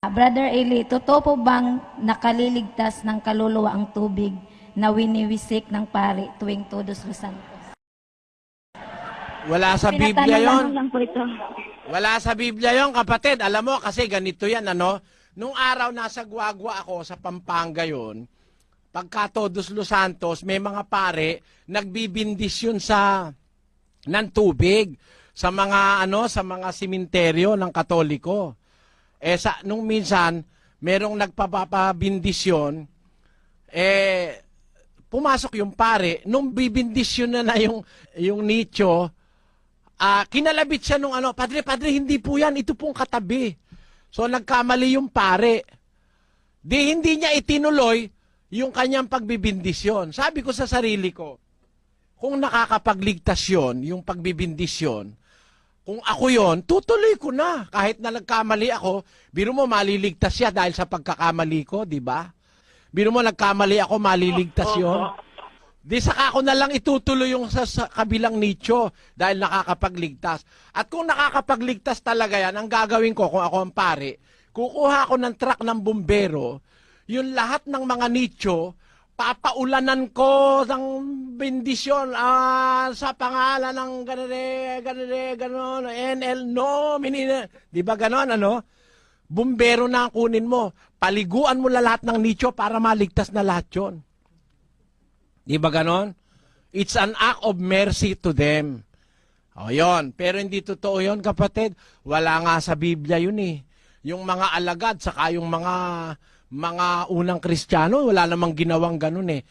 Brother Eli, totoo po bang nakaliligtas ng kaluluwa ang tubig na winiwisik ng pari tuwing Todos Los Santos? Wala sa Biblia yon. lang po ito. Wala sa Biblia yon, kapatid. Alam mo, kasi ganito yan, ano? Nung araw nasa Guagua ako sa Pampanga yon, pagka Todos Los Santos, may mga pare nagbibindisyon sa ng tubig sa mga ano sa mga simenteryo ng Katoliko. Eh sa nung minsan merong nagpapabindisyon eh pumasok yung pare nung bibindisyon na na yung yung nicho ah kinalabit siya nung ano padre padre hindi po yan ito pong katabi. So nagkamali yung pare. Di hindi niya itinuloy yung kanyang pagbibindisyon sabi ko sa sarili ko kung nakakapagligtas yun, yung pagbibindisyon, kung ako yon, tutuloy ko na. Kahit na nagkamali ako, biro mo maliligtas siya dahil sa pagkakamali ko, di ba? Biro mo nagkamali ako, maliligtas yon. Di saka ako na lang itutuloy yung sa, sa kabilang nicho dahil nakakapagligtas. At kung nakakapagligtas talaga yan, ang gagawin ko kung ako ang pare, kukuha ako ng truck ng bumbero, yung lahat ng mga nicho, papaulanan ko ng bendisyon ah, sa pangalan ng ganere, ganere, ganon, NL, no, minina. Di ba ganon, ano? Bumbero na ang kunin mo. Paliguan mo la lahat ng nicho para maligtas na lahat yun. Di ba ganon? It's an act of mercy to them. O yon, pero hindi totoo yon kapatid. Wala nga sa Biblia yun eh. Yung mga alagad, saka yung mga mga unang kristyano, wala namang ginawang ganun eh.